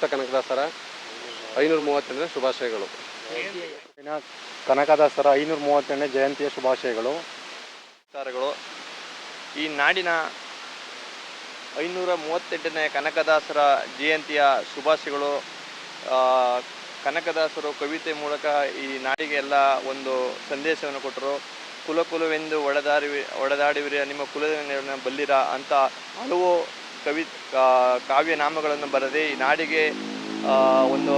ಕನಕದಾಸರ ಐನೂರ ಮೂವತ್ತೆಂಟನೇ ಶುಭಾಶಯಗಳು. ದಿನ ಕನಕದಾಸರ ಐನೂರ ಮೂವತ್ತೆರಡನೇ ಜಯಂತಿಯ ಶುಭಾಶಯಗಳು. ನಮಸ್ಕಾರಗಳು. ಈ ನಾಡಿನ ಐನೂರ ಮೂವತ್ತೆಂಟನೇ ಕನಕದಾಸರ ಜಯಂತಿಯ ಶುಭಾಶಯಗಳು. ಆ, ಕನಕದಾಸರು ಕವಿತೆ ಮೂಲಕ ಈ ನಾಡಿಗೆ ಎಲ್ಲ ಒಂದು ಸಂದೇಶವನ್ನು ಕೊಟ್ಟರು. ಕುಲ ಕುಲವೆಂದು ಒಡೆದಾಡುವಿರ ನಿಮ್ಮ ಕುಲದ ಬಲ್ಲಿರ ಅಂತ ಹಲವು ಕವಿ ಕಾವ್ಯ ನಾಮಗಳನ್ನು ಬರೆದು ಈ ನಾಡಿಗೆ ಒಂದು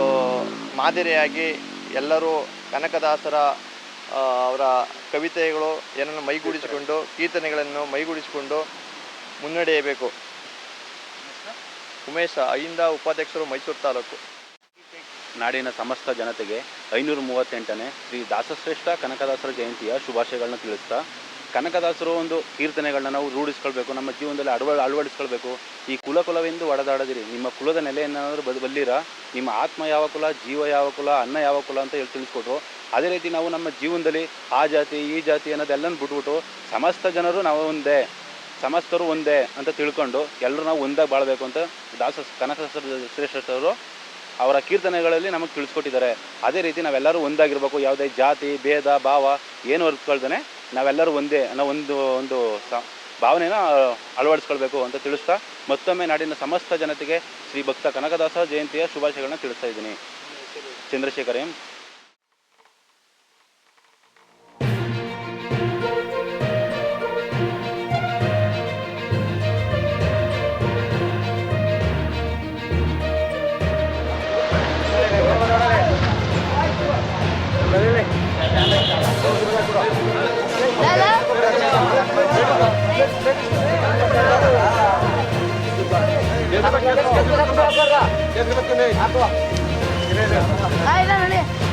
ಮಾದರಿಯಾಗಿ ಎಲ್ಲರೂ ಕನಕದಾಸರ ಅವರ ಕವಿತೆಗಳು ಏನನ್ನು ಮೈಗೂಡಿಸಿಕೊಂಡು, ಕೀರ್ತನೆಗಳನ್ನು ಮೈಗೂಡಿಸಿಕೊಂಡು ಮುನ್ನಡೆಯಬೇಕು. ಉಮೇಶ, ಅಹಿಂದ ಉಪಾಧ್ಯಕ್ಷರು ಮೈಸೂರು ತಾಲೂಕು. ನಾಡಿನ ಸಮಸ್ತ ಜನತೆಗೆ ಐನೂರ ಮೂವತ್ತೆಂಟನೇ ಶ್ರೀ ದಾಸಶ್ರೇಷ್ಠ ಕನಕದಾಸರ ಜಯಂತಿಯ ಶುಭಾಶಯಗಳನ್ನು ತಿಳಿಸ್ತಾ ಕನಕದಾಸರು ಒಂದು ಕೀರ್ತನೆಗಳನ್ನ ನಾವು ರೂಢಿಸ್ಕೊಳ್ಬೇಕು, ನಮ್ಮ ಜೀವನದಲ್ಲಿ ಅಳವ, ಅಳವಡಿಸ್ಕೊಳ್ಬೇಕು. ಈ ಕುಲ ಕುಲವೆಂದು ಒಡೆದಾಡದಿರಿ. ನಿಮ್ಮ ಕುಲದ ನೆಲೆಯನ್ನಾದರೂ ಬದ್, ಬಲ್ಲಿರ? ನಿಮ್ಮ ಆತ್ಮ ಯಾವ ಕುಲ, ಜೀವ ಯಾವ ಕುಲ, ಅನ್ನ ಯಾವ ಕುಲ ಅಂತ ಹೇಳಿ ತಿಳಿಸ್ಕೊಟ್ರು. ಅದೇ ರೀತಿ ನಾವು ನಮ್ಮ ಜೀವನದಲ್ಲಿ ಆ ಜಾತಿ, ಈ ಜಾತಿ ಅನ್ನೋದೆಲ್ಲನೂ ಬಿಟ್ಬಿಟ್ಟು ಸಮಸ್ತ ಜನರು ನಾವು ಒಂದೇ, ಸಮಸ್ತರು ಒಂದೇ ಅಂತ ತಿಳ್ಕೊಂಡು ಎಲ್ಲರೂ ನಾವು ಒಂದಾಗಿ ಬಾಳಬೇಕು ಅಂತ ದಾಸ, ಕನಕದಾಸರ, ಶ್ರೇಷ್ಠರು ಅವರ ಕೀರ್ತನೆಗಳಲ್ಲಿ ನಮಗೆ ತಿಳಿಸ್ಕೊಟ್ಟಿದ್ದಾರೆ. ಅದೇ ರೀತಿ ನಾವೆಲ್ಲರೂ ಒಂದಾಗಿರ್ಬೇಕು. ಯಾವುದೇ ಜಾತಿ, ಭೇದ, ಭಾವ, ಏನು ಹೊರ್ಕೊಳ್ತಾನೆ ನಾವೆಲ್ಲರೂ ಒಂದೇ ಅನ್ನೋ ಒಂದು ಒಂದು ಸ ಭಾವನೆನ ಅಳವಡಿಸ್ಕೊಳ್ಬೇಕು ಅಂತ ತಿಳಿಸ್ತಾ ಮತ್ತೊಮ್ಮೆ ನಾಡಿನ ಸಮಸ್ತ ಜನತೆಗೆ ಶ್ರೀ ಭಕ್ತ ಕನಕದಾಸ ಜಯಂತಿಯ ಶುಭಾಶಯಗಳನ್ನ ತಿಳಿಸ್ತಾ ಇದ್ದೀನಿ. Chandrashekhar. M Jangan kena. Apa? Kena dah. Ai dah ni.